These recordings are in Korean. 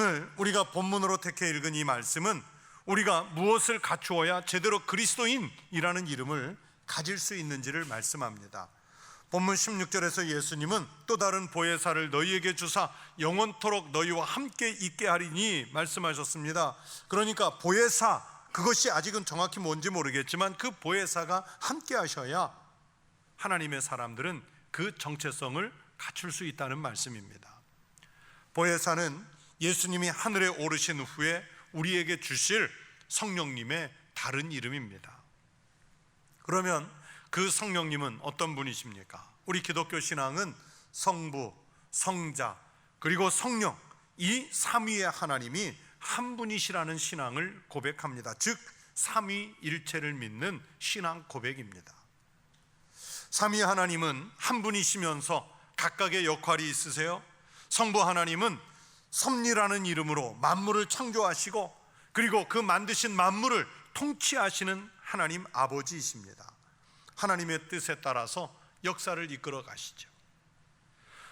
오늘 우리가 본문으로 택해 읽은 이 말씀은 우리가 무엇을 갖추어야 제대로 그리스도인이라는 이름을 가질 수 있는지를 말씀합니다. 본문 16절에서 예수님은 또 다른 보혜사를 너희에게 주사 영원토록 너희와 함께 있게 하리니 말씀하셨습니다. 그러니까 보혜사 그것이 아직은 정확히 뭔지 모르겠지만 그 보혜사가 함께 하셔야 하나님의 사람들은 그 정체성을 갖출 수 있다는 말씀입니다. 보혜사는 예수님이 하늘에 오르신 후에 우리에게 주실 성령님의 다른 이름입니다. 그러면 그 성령님은 어떤 분이십니까? 우리 기독교 신앙은 성부, 성자, 그리고 성령 이 삼위의 하나님이 한 분이시라는 신앙을 고백합니다. 즉 삼위일체를 믿는 신앙 고백입니다. 삼위 하나님은 한 분이시면서 각각의 역할이 있으세요. 성부 하나님은 섭리라는 이름으로 만물을 창조하시고 그리고 그 만드신 만물을 통치하시는 하나님 아버지이십니다. 하나님의 뜻에 따라서 역사를 이끌어 가시죠.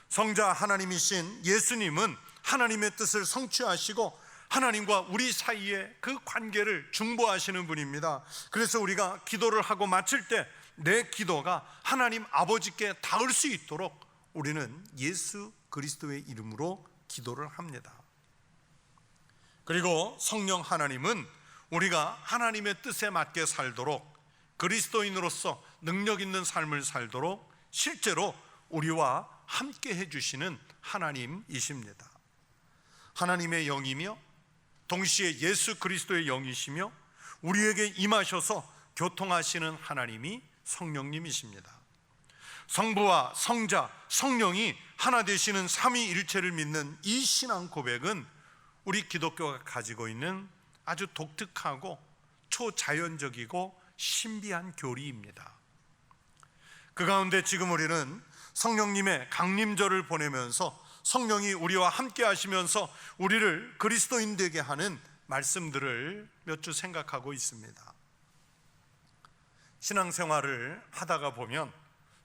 성자 하나님이신 예수님은 하나님의 뜻을 성취하시고 하나님과 우리 사이의 그 관계를 중보하시는 분입니다. 그래서 우리가 기도를 하고 마칠 때 내 기도가 하나님 아버지께 닿을 수 있도록 우리는 예수 그리스도의 이름으로 기도를 합니다. 그리고 성령 하나님은 우리가 하나님의 뜻에 맞게 살도록 그리스도인으로서 능력 있는 삶을 살도록 실제로 우리와 함께 해주시는 하나님이십니다. 하나님의 영이며 동시에 예수 그리스도의 영이시며 우리에게 임하셔서 교통하시는 하나님이 성령님이십니다. 성부와 성자, 성령이 하나 되시는 삼위일체를 믿는 이 신앙 고백은 우리 기독교가 가지고 있는 아주 독특하고 초자연적이고 신비한 교리입니다. 그 가운데 지금 우리는 성령님의 강림절을 보내면서 성령이 우리와 함께 하시면서 우리를 그리스도인 되게 하는 말씀들을 몇 주 생각하고 있습니다. 신앙생활을 하다가 보면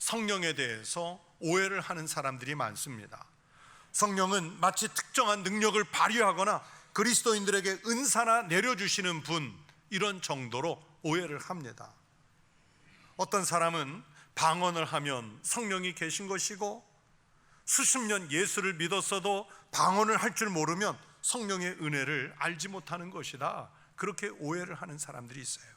성령에 대해서 오해를 하는 사람들이 많습니다. 성령은 마치 특정한 능력을 발휘하거나 그리스도인들에게 은사나 내려주시는 분 이런 정도로 오해를 합니다. 어떤 사람은 방언을 하면 성령이 계신 것이고 수십 년 예수를 믿었어도 방언을 할 줄 모르면 성령의 은혜를 알지 못하는 것이다. 그렇게 오해를 하는 사람들이 있어요.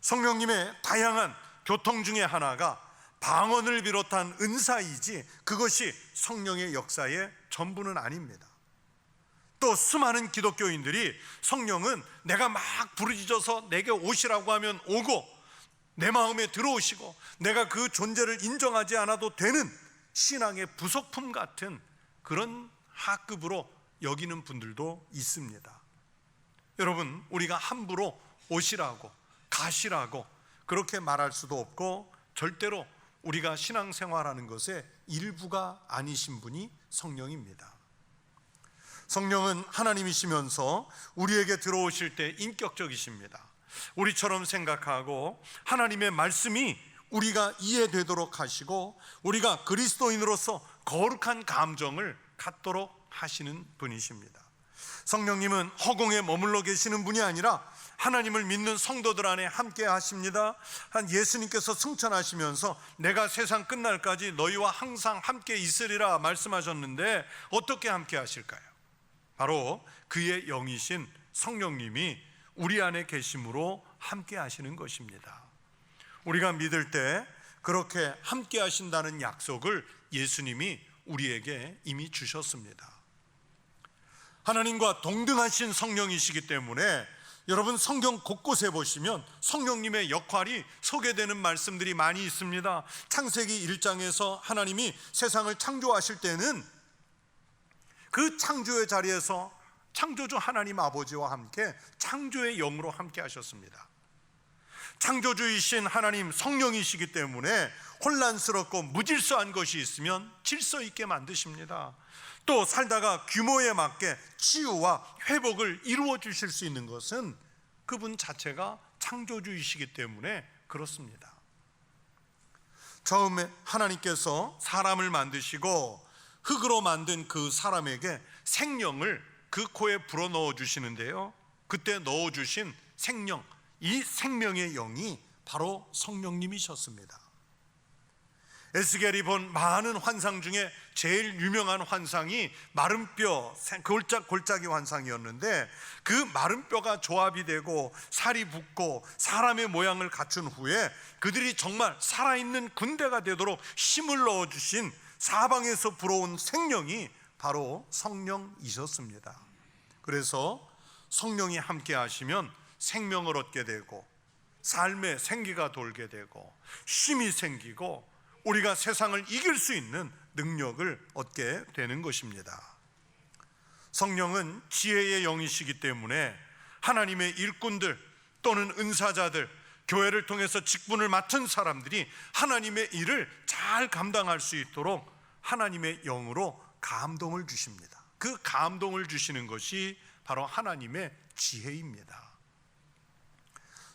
성령님의 다양한 교통 중에 하나가 방언을 비롯한 은사이지 그것이 성령의 역사의 전부는 아닙니다. 또 수많은 기독교인들이 성령은 내가 막 부르짖어서 내게 오시라고 하면 오고 내 마음에 들어오시고 내가 그 존재를 인정하지 않아도 되는 신앙의 부속품 같은 그런 하급으로 여기는 분들도 있습니다. 여러분, 우리가 함부로 오시라고 가시라고 그렇게 말할 수도 없고 절대로 우리가 신앙생활하는 것의 일부가 아니신 분이 성령입니다. 성령은 하나님이시면서 우리에게 들어오실 때 인격적이십니다. 우리처럼 생각하고 하나님의 말씀이 우리가 이해되도록 하시고 우리가 그리스도인으로서 거룩한 감정을 갖도록 하시는 분이십니다. 성령님은 허공에 머물러 계시는 분이 아니라 하나님을 믿는 성도들 안에 함께 하십니다. 한 예수님께서 승천하시면서 내가 세상 끝날까지 너희와 항상 함께 있으리라 말씀하셨는데 어떻게 함께 하실까요? 바로 그의 영이신 성령님이 우리 안에 계심으로 함께 하시는 것입니다. 우리가 믿을 때 그렇게 함께 하신다는 약속을 예수님이 우리에게 이미 주셨습니다. 하나님과 동등하신 성령이시기 때문에 여러분 성경 곳곳에 보시면 성령님의 역할이 소개되는 말씀들이 많이 있습니다. 창세기 1장에서 하나님이 세상을 창조하실 때는 그 창조의 자리에서 창조주 하나님 아버지와 함께 창조의 영으로 함께 하셨습니다. 창조주이신 하나님 성령이시기 때문에 혼란스럽고 무질서한 것이 있으면 질서 있게 만드십니다. 또 살다가 규모에 맞게 치유와 회복을 이루어 주실 수 있는 것은 그분 자체가 창조주이시기 때문에 그렇습니다. 처음에 하나님께서 사람을 만드시고 흙으로 만든 그 사람에게 생령을 그 코에 불어 넣어 주시는데요. 그때 넣어 주신 생령, 이 생명의 영이 바로 성령님이셨습니다. 에스겔이 본 많은 환상 중에 제일 유명한 환상이 마른 뼈 골짝 골짜기 환상이었는데 그 마른 뼈가 조합이 되고 살이 붙고 사람의 모양을 갖춘 후에 그들이 정말 살아있는 군대가 되도록 힘을 넣어 주신 사방에서 불어온 생명이 바로 성령이셨습니다. 그래서 성령이 함께 하시면 생명을 얻게 되고 삶의 생기가 돌게 되고 힘이 생기고 우리가 세상을 이길 수 있는 능력을 얻게 되는 것입니다. 성령은 지혜의 영이시기 때문에 하나님의 일꾼들 또는 은사자들, 교회를 통해서 직분을 맡은 사람들이 하나님의 일을 잘 감당할 수 있도록 하나님의 영으로 감동을 주십니다. 그 감동을 주시는 것이 바로 하나님의 지혜입니다.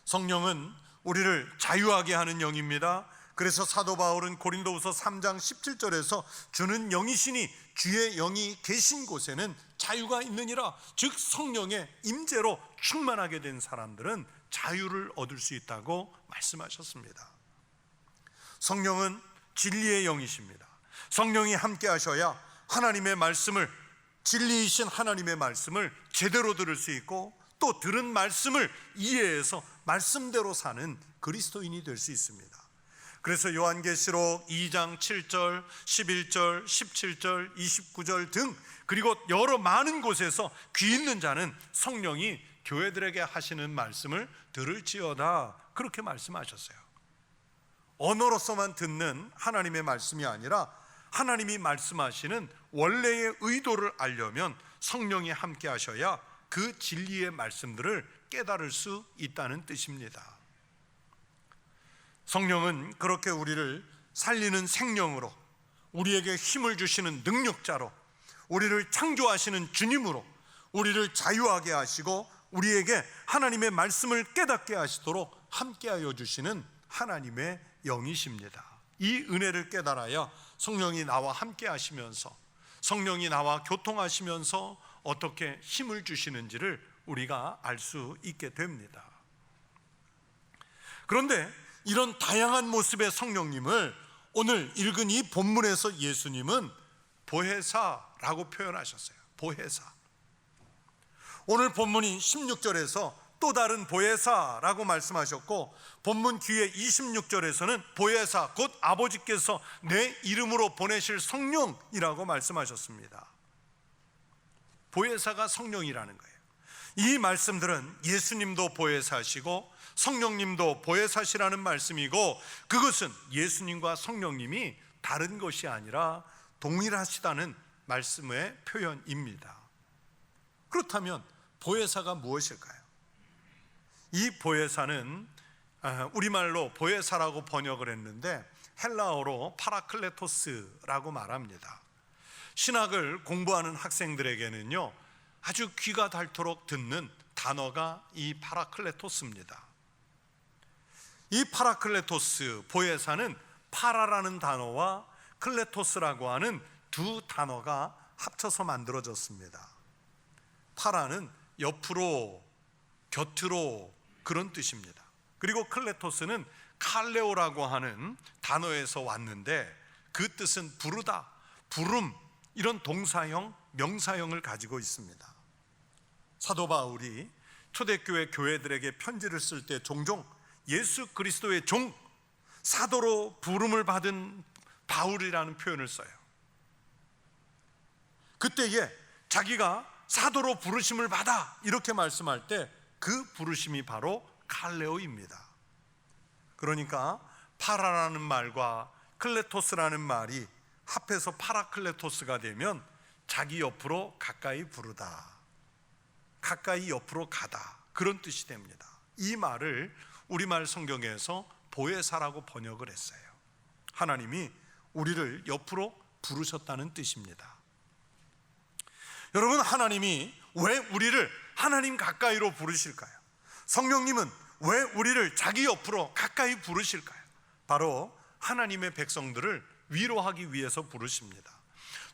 성령은 우리를 자유하게 하는 영입니다. 그래서 사도 바울은 고린도후서 3장 17절에서 주는 영이시니 주의 영이 계신 곳에는 자유가 있느니라 즉 성령의 임재로 충만하게 된 사람들은 자유를 얻을 수 있다고 말씀하셨습니다. 성령은 진리의 영이십니다. 성령이 함께 하셔야 하나님의 말씀을 진리이신 하나님의 말씀을 제대로 들을 수 있고 또 들은 말씀을 이해해서 말씀대로 사는 그리스도인이 될 수 있습니다. 그래서 요한계시록 2장 7절, 11절, 17절, 29절 등 그리고 여러 많은 곳에서 귀 있는 자는 성령이 교회들에게 하시는 말씀을 들을지어다 그렇게 말씀하셨어요. 언어로서만 듣는 하나님의 말씀이 아니라 하나님이 말씀하시는 원래의 의도를 알려면 성령이 함께 하셔야 그 진리의 말씀들을 깨달을 수 있다는 뜻입니다. 성령은 그렇게 우리를 살리는 생명으로 우리에게 힘을 주시는 능력자로 우리를 창조하시는 주님으로 우리를 자유하게 하시고 우리에게 하나님의 말씀을 깨닫게 하시도록 함께하여 주시는 하나님의 영이십니다. 이 은혜를 깨달아야 성령이 나와 함께 하시면서 성령이 나와 교통하시면서 어떻게 힘을 주시는지를 우리가 알 수 있게 됩니다. 그런데 이런 다양한 모습의 성령님을 오늘 읽은 이 본문에서 예수님은 보혜사라고 표현하셨어요. 보혜사. 오늘 본문이 16절에서 또 다른 보혜사라고 말씀하셨고 본문 뒤에 26절에서는 보혜사 곧 아버지께서 내 이름으로 보내실 성령이라고 말씀하셨습니다. 보혜사가 성령이라는 거예요. 이 말씀들은 예수님도 보혜사시고 성령님도 보혜사시라는 말씀이고 그것은 예수님과 성령님이 다른 것이 아니라 동일하시다는 말씀의 표현입니다. 그렇다면 보혜사가 무엇일까요? 이 보혜사는 아, 우리말로 보혜사라고 번역을 했는데 헬라어로 파라클레토스라고 말합니다. 신학을 공부하는 학생들에게는요 아주 귀가 닳도록 듣는 단어가 이 파라클레토스입니다. 이 파라클레토스 보혜사는 파라라는 단어와 클레토스라고 하는 두 단어가 합쳐서 만들어졌습니다. 파라는 옆으로 곁으로 그런 뜻입니다. 그리고 클레토스는 칼레오라고 하는 단어에서 왔는데 그 뜻은 부르다, 부름 이런 동사형, 명사형을 가지고 있습니다. 사도 바울이 초대교회 교회들에게 편지를 쓸 때 종종 예수 그리스도의 종 사도로 부름을 받은 바울이라는 표현을 써요. 그때에 자기가 사도로 부르심을 받아 이렇게 말씀할 때 그 부르심이 바로 칼레오입니다. 그러니까 파라라는 말과 클레토스라는 말이 합해서 파라클레토스가 되면 자기 옆으로 가까이 부르다. 가까이 옆으로 가다. 그런 뜻이 됩니다. 이 말을 우리말 성경에서 보혜사라고 번역을 했어요. 하나님이 우리를 옆으로 부르셨다는 뜻입니다. 여러분, 하나님이 왜 우리를 하나님 가까이로 부르실까요? 성령님은 왜 우리를 자기 옆으로 가까이 부르실까요? 바로 하나님의 백성들을 위로하기 위해서 부르십니다.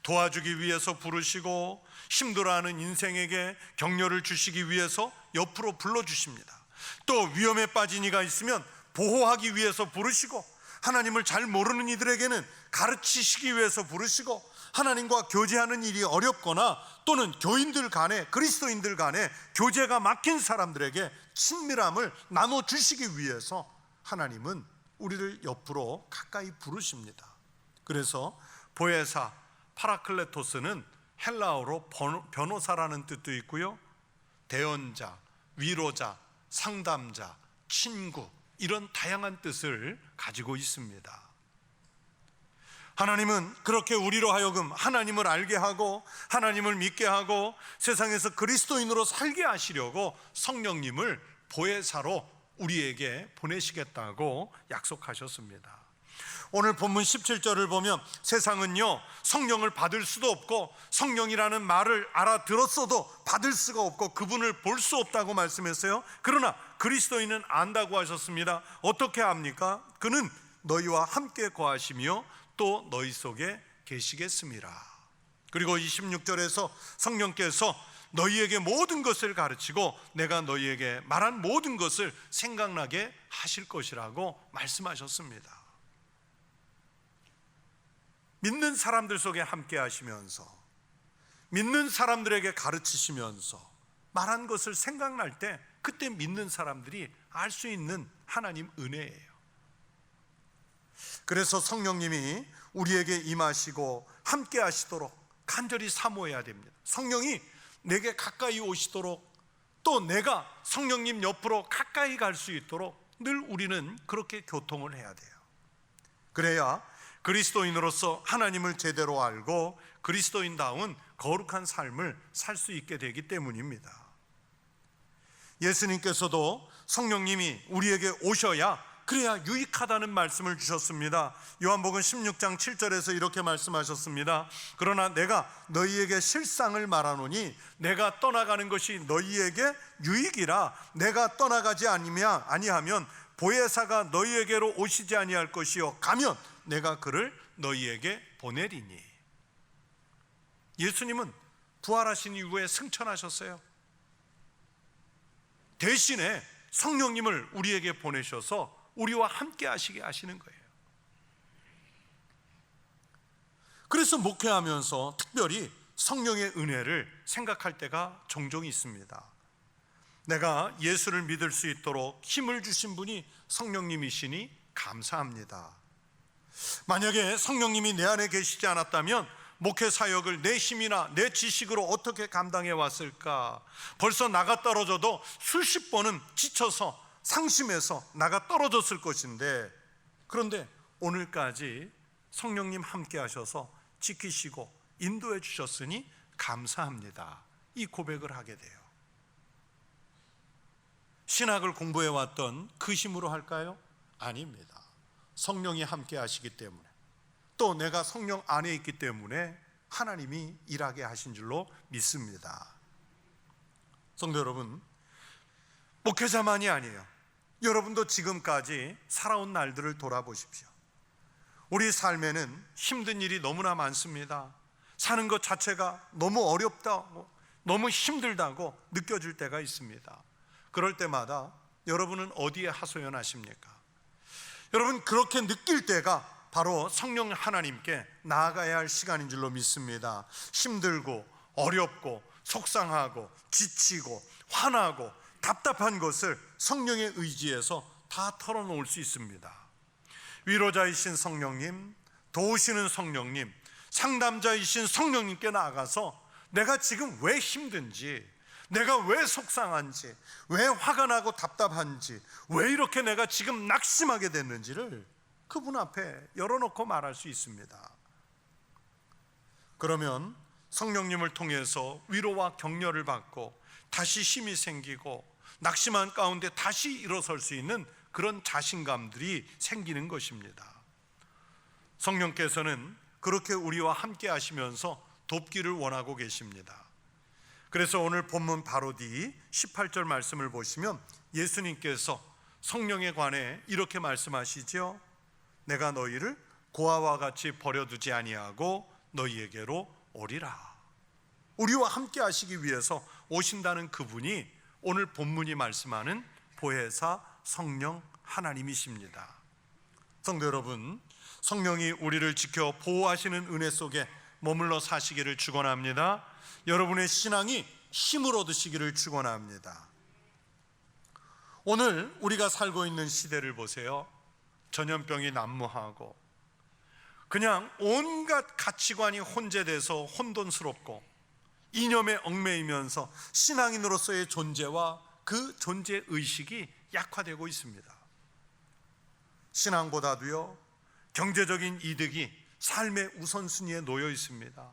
도와주기 위해서 부르시고 힘들어하는 인생에게 격려를 주시기 위해서 옆으로 불러주십니다. 또 위험에 빠진 이가 있으면 보호하기 위해서 부르시고 하나님을 잘 모르는 이들에게는 가르치시기 위해서 부르시고 하나님과 교제하는 일이 어렵거나 또는 교인들 간에 그리스도인들 간에 교제가 막힌 사람들에게 친밀함을 나눠 주시기 위해서 하나님은 우리를 옆으로 가까이 부르십니다. 그래서 보혜사 파라클레토스는 헬라어로 번- 변호사라는 뜻도 있고요. 대언자, 위로자, 상담자, 친구 이런 다양한 뜻을 가지고 있습니다. 하나님은 그렇게 우리로 하여금 하나님을 알게 하고 하나님을 믿게 하고 세상에서 그리스도인으로 살게 하시려고 성령님을 보혜사로 우리에게 보내시겠다고 약속하셨습니다. 오늘 본문 17절을 보면 세상은요 성령을 받을 수도 없고 성령이라는 말을 알아들었어도 받을 수가 없고 그분을 볼 수 없다고 말씀했어요. 그러나 그리스도인은 안다고 하셨습니다. 어떻게 합니까? 그는 너희와 함께 거하시며 또 너희 속에 계시겠습니다. 그리고 26절에서 성령께서 너희에게 모든 것을 가르치고 내가 너희에게 말한 모든 것을 생각나게 하실 것이라고 말씀하셨습니다. 믿는 사람들 속에 함께 하시면서 믿는 사람들에게 가르치시면서 말한 것을 생각날 때 그때 믿는 사람들이 알 수 있는 하나님 은혜예요. 그래서 성령님이 우리에게 임하시고 함께 하시도록 간절히 사모해야 됩니다. 성령이 내게 가까이 오시도록 또 내가 성령님 옆으로 가까이 갈 수 있도록 늘 우리는 그렇게 교통을 해야 돼요. 그래야 그리스도인으로서 하나님을 제대로 알고 그리스도인다운 거룩한 삶을 살 수 있게 되기 때문입니다. 예수님께서도 성령님이 우리에게 오셔야 그래야 유익하다는 말씀을 주셨습니다. 요한복음 16장 7절에서 이렇게 말씀하셨습니다. 그러나 내가 너희에게 실상을 말하노니 내가 떠나가는 것이 너희에게 유익이라 내가 떠나가지 아니면 아니하면 보혜사가 너희에게로 오시지 아니할 것이요 가면 내가 그를 너희에게 보내리니 예수님은 부활하신 이후에 승천하셨어요. 대신에 성령님을 우리에게 보내셔서 우리와 함께 하시게 하시는 거예요. 그래서 목회하면서 특별히 성령의 은혜를 생각할 때가 종종 있습니다. 내가 예수를 믿을 수 있도록 힘을 주신 분이 성령님이시니 감사합니다. 만약에 성령님이 내 안에 계시지 않았다면 목회 사역을 내 힘이나 내 지식으로 어떻게 감당해 왔을까? 벌써 나가 떨어져도 수십 번은 지쳐서 상심해서 나가 떨어졌을 것인데 그런데 오늘까지 성령님 함께 하셔서 지키시고 인도해 주셨으니 감사합니다. 이 고백을 하게 돼요. 신학을 공부해 왔던 그 힘으로 할까요? 아닙니다. 성령이 함께 하시기 때문에 또 내가 성령 안에 있기 때문에 하나님이 일하게 하신 줄로 믿습니다. 성도 여러분, 목회자만이 아니에요. 여러분도 지금까지 살아온 날들을 돌아보십시오. 우리 삶에는 힘든 일이 너무나 많습니다. 사는 것 자체가 너무 어렵다고, 너무 힘들다고 느껴질 때가 있습니다. 그럴 때마다 여러분은 어디에 하소연하십니까? 여러분 그렇게 느낄 때가 바로 성령 하나님께 나아가야 할 시간인 줄로 믿습니다. 힘들고 어렵고 속상하고 지치고 화나고 답답한 것을 성령의 의지에서 다 털어놓을 수 있습니다. 위로자이신 성령님, 도우시는 성령님, 상담자이신 성령님께 나아가서 내가 지금 왜 힘든지, 내가 왜 속상한지, 왜 화가 나고 답답한지, 왜 이렇게 내가 지금 낙심하게 됐는지를 그분 앞에 열어놓고 말할 수 있습니다. 그러면 성령님을 통해서 위로와 격려를 받고 다시 힘이 생기고 낙심한 가운데 다시 일어설 수 있는 그런 자신감들이 생기는 것입니다. 성령께서는 그렇게 우리와 함께 하시면서 돕기를 원하고 계십니다. 그래서 오늘 본문 바로 뒤 18절 말씀을 보시면 예수님께서 성령에 관해 이렇게 말씀하시죠. 내가 너희를 고아와 같이 버려두지 아니하고 너희에게로 오리라. 우리와 함께 하시기 위해서 오신다는 그분이 오늘 본문이 말씀하는 보혜사 성령 하나님이십니다. 성도 여러분, 성령이 우리를 지켜 보호하시는 은혜 속에 머물러 사시기를 축원합니다. 여러분의 신앙이 힘을 얻으시기를 축원합니다. 오늘 우리가 살고 있는 시대를 보세요. 전염병이 난무하고 그냥 온갖 가치관이 혼재돼서 혼돈스럽고 이념에 얽매이면서 신앙인으로서의 존재와 그 존재 의식이 약화되고 있습니다. 신앙보다도요 경제적인 이득이 삶의 우선순위에 놓여 있습니다.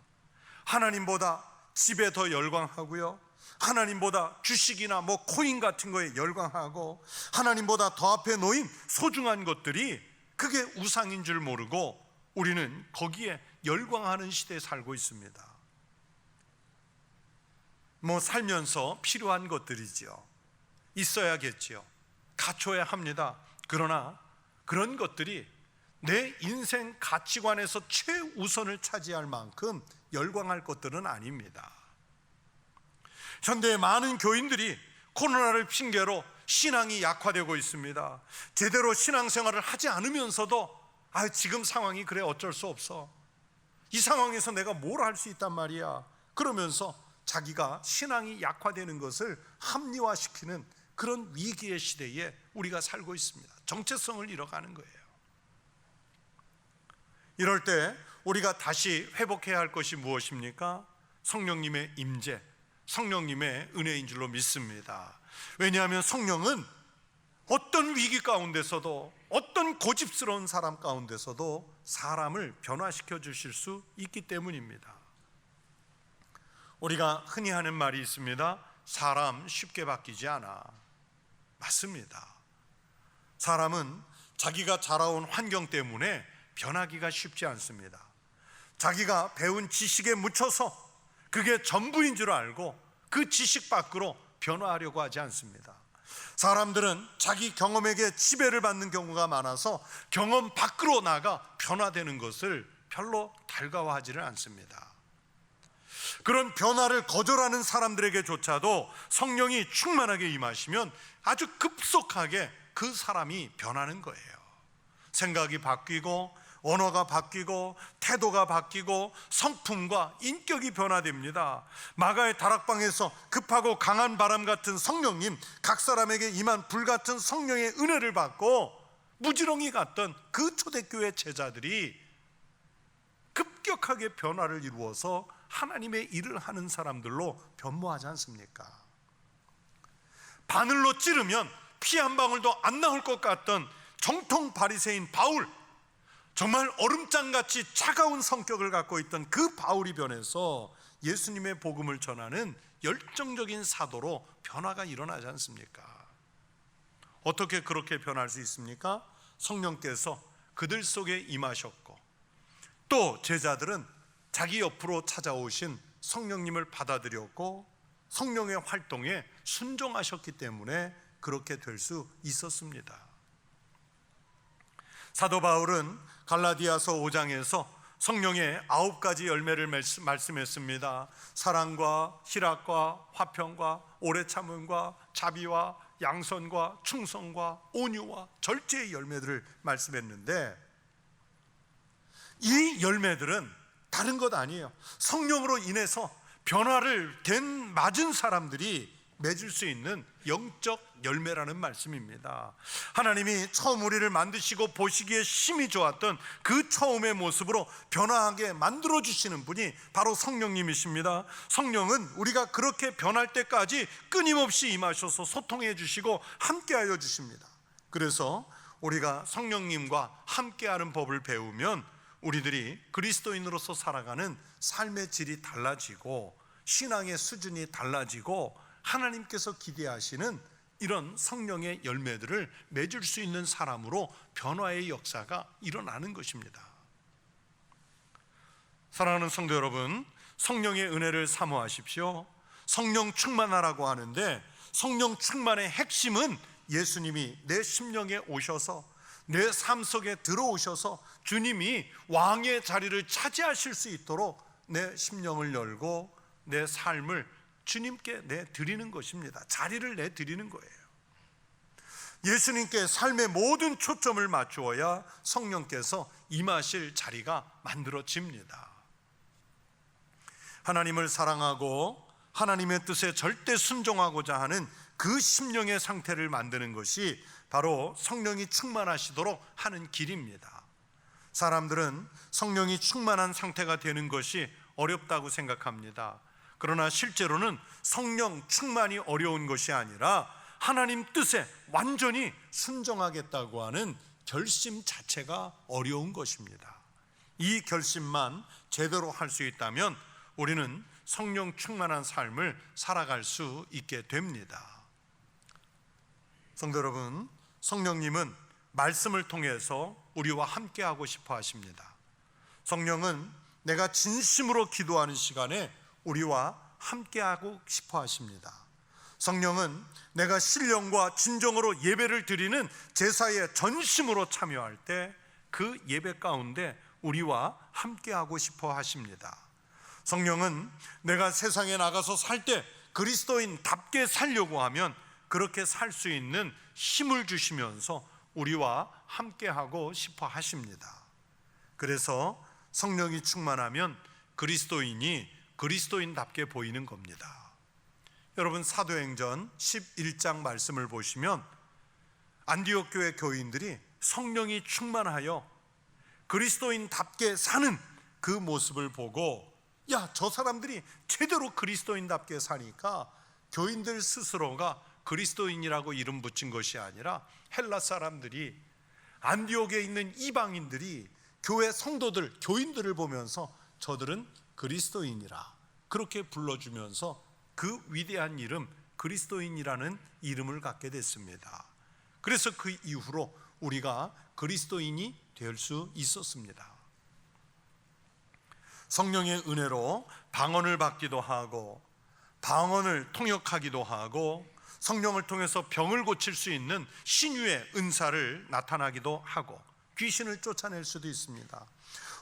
하나님보다 집에 더 열광하고요. 하나님보다 주식이나 뭐 코인 같은 거에 열광하고 하나님보다 더 앞에 놓인 소중한 것들이 그게 우상인 줄 모르고 우리는 거기에 열광하는 시대에 살고 있습니다. 뭐 살면서 필요한 것들이지요. 있어야겠지요. 갖춰야 합니다. 그러나 그런 것들이 내 인생 가치관에서 최우선을 차지할 만큼 열광할 것들은 아닙니다. 현대의 많은 교인들이 코로나를 핑계로 신앙이 약화되고 있습니다. 제대로 신앙생활을 하지 않으면서도 아 지금 상황이 그래 어쩔 수 없어. 이 상황에서 내가 뭘 할 수 있단 말이야. 그러면서 자기가 신앙이 약화되는 것을 합리화시키는 그런 위기의 시대에 우리가 살고 있습니다. 정체성을 잃어가는 거예요. 이럴 때 우리가 다시 회복해야 할 것이 무엇입니까? 성령님의 임재, 성령님의 은혜인 줄로 믿습니다. 왜냐하면 성령은 어떤 위기 가운데서도 어떤 고집스러운 사람 가운데서도 사람을 변화시켜 주실 수 있기 때문입니다. 우리가 흔히 하는 말이 있습니다. 사람 쉽게 바뀌지 않아. 맞습니다. 사람은 자기가 자라온 환경 때문에 변하기가 쉽지 않습니다. 자기가 배운 지식에 묻혀서 그게 전부인 줄 알고 그 지식 밖으로 변화하려고 하지 않습니다. 사람들은 자기 경험에게 지배를 받는 경우가 많아서 경험 밖으로 나가 변화되는 것을 별로 달가워하지를 않습니다. 그런 변화를 거절하는 사람들에게조차도 성령이 충만하게 임하시면 아주 급속하게 그 사람이 변하는 거예요. 생각이 바뀌고 언어가 바뀌고 태도가 바뀌고 성품과 인격이 변화됩니다. 마가의 다락방에서 급하고 강한 바람 같은 성령님, 각 사람에게 임한 불 같은 성령의 은혜를 받고 무지렁이 갔던 그 초대교회 제자들이 급격하게 변화를 이루어서 하나님의 일을 하는 사람들로 변모하지 않습니까? 바늘로 찌르면 피 한 방울도 안 나올 것 같던 정통 바리새인 바울 정말 얼음장같이 차가운 성격을 갖고 있던 그 바울이 변해서 예수님의 복음을 전하는 열정적인 사도로 변화가 일어나지 않습니까? 어떻게 그렇게 변할 수 있습니까? 성령께서 그들 속에 임하셨고 또 제자들은 자기 옆으로 찾아오신 성령님을 받아들였고 성령의 활동에 순종하셨기 때문에 그렇게 될 수 있었습니다. 사도 바울은 갈라디아서 5장에서 성령의 아홉 가지 열매를 말씀했습니다. 사랑과 희락과 화평과 오래 참음과 자비와 양선과 충성과 온유와 절제의 열매들을 말씀했는데 이 열매들은 다른 것 아니에요. 성령으로 인해서 변화를 된 맞은 사람들이 맺을 수 있는 영적 열매라는 말씀입니다. 하나님이 처음 우리를 만드시고 보시기에 심히 좋았던 그 처음의 모습으로 변화하게 만들어 주시는 분이 바로 성령님이십니다. 성령은 우리가 그렇게 변할 때까지 끊임없이 임하셔서 소통해 주시고 함께하여 주십니다. 그래서 우리가 성령님과 함께하는 법을 배우면 우리들이 그리스도인으로서 살아가는 삶의 질이 달라지고 신앙의 수준이 달라지고 하나님께서 기대하시는 이런 성령의 열매들을 맺을 수 있는 사람으로 변화의 역사가 일어나는 것입니다. 사랑하는 성도 여러분, 성령의 은혜를 사모하십시오. 성령 충만하라고 하는데 성령 충만의 핵심은 예수님이 내 심령에 오셔서 내 삶 속에 들어오셔서 주님이 왕의 자리를 차지하실 수 있도록 내 심령을 열고 내 삶을 주님께 내 드리는 것입니다. 자리를 내 드리는 거예요. 예수님께 삶의 모든 초점을 맞추어야 성령께서 임하실 자리가 만들어집니다. 하나님을 사랑하고 하나님의 뜻에 절대 순종하고자 하는 그 심령의 상태를 만드는 것이 바로 성령이 충만하시도록 하는 길입니다. 사람들은 성령이 충만한 상태가 되는 것이 어렵다고 생각합니다. 그러나 실제로는 성령 충만이 어려운 것이 아니라 하나님 뜻에 완전히 순종하겠다고 하는 결심 자체가 어려운 것입니다. 이 결심만 제대로 할 수 있다면 우리는 성령 충만한 삶을 살아갈 수 있게 됩니다. 성도 여러분, 성령님은 말씀을 통해서 우리와 함께 하고 싶어 하십니다. 성령은 내가 진심으로 기도하는 시간에 우리와 함께 하고 싶어 하십니다. 성령은 내가 신령과 진정으로 예배를 드리는 제사에 전심으로 참여할 때 그 예배 가운데 우리와 함께 하고 싶어 하십니다. 성령은 내가 세상에 나가서 살 때 그리스도인답게 살려고 하면 그렇게 살 수 있는 힘을 주시면서 우리와 함께 하고 싶어 하십니다. 그래서 성령이 충만하면 그리스도인이 그리스도인답게 보이는 겁니다. 여러분 사도행전 11장 말씀을 보시면 안디옥 교회 교인들이 성령이 충만하여 그리스도인답게 사는 그 모습을 보고 야, 저 사람들이 제대로 그리스도인답게 사니까 교인들 스스로가 그리스도인이라고 이름 붙인 것이 아니라 헬라 사람들이 안디옥에 있는 이방인들이 교회 성도들, 교인들을 보면서 저들은 그리스도인이라 그렇게 불러주면서 그 위대한 이름 그리스도인이라는 이름을 갖게 됐습니다. 그래서 그 이후로 우리가 그리스도인이 될 수 있었습니다. 성령의 은혜로 방언을 받기도 하고 방언을 통역하기도 하고 성령을 통해서 병을 고칠 수 있는 신유의 은사를 나타나기도 하고 귀신을 쫓아낼 수도 있습니다.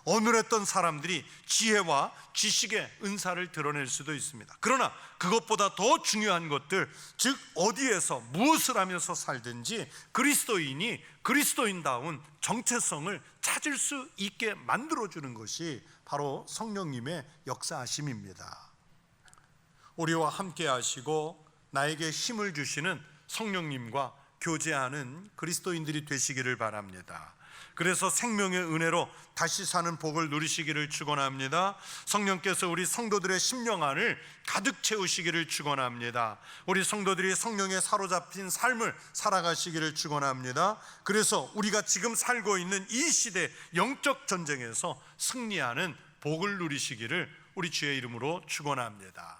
어눌했던 사람들이 지혜와 지식의 은사를 드러낼 수도 있습니다. 그러나 그것보다 더 중요한 것들, 즉 어디에서 무엇을 하면서 살든지 그리스도인이 그리스도인다운 정체성을 찾을 수 있게 만들어 주는 것이 바로 성령님의 역사하심입니다. 우리와 함께 하시고 나에게 힘을 주시는 성령님과 교제하는 그리스도인들이 되시기를 바랍니다. 그래서 생명의 은혜로 다시 사는 복을 누리시기를 축원합니다. 성령께서 우리 성도들의 심령 안을 가득 채우시기를 축원합니다. 우리 성도들이 성령에 사로잡힌 삶을 살아가시기를 축원합니다. 그래서 우리가 지금 살고 있는 이 시대 영적 전쟁에서 승리하는 복을 누리시기를 우리 주의 이름으로 축원합니다.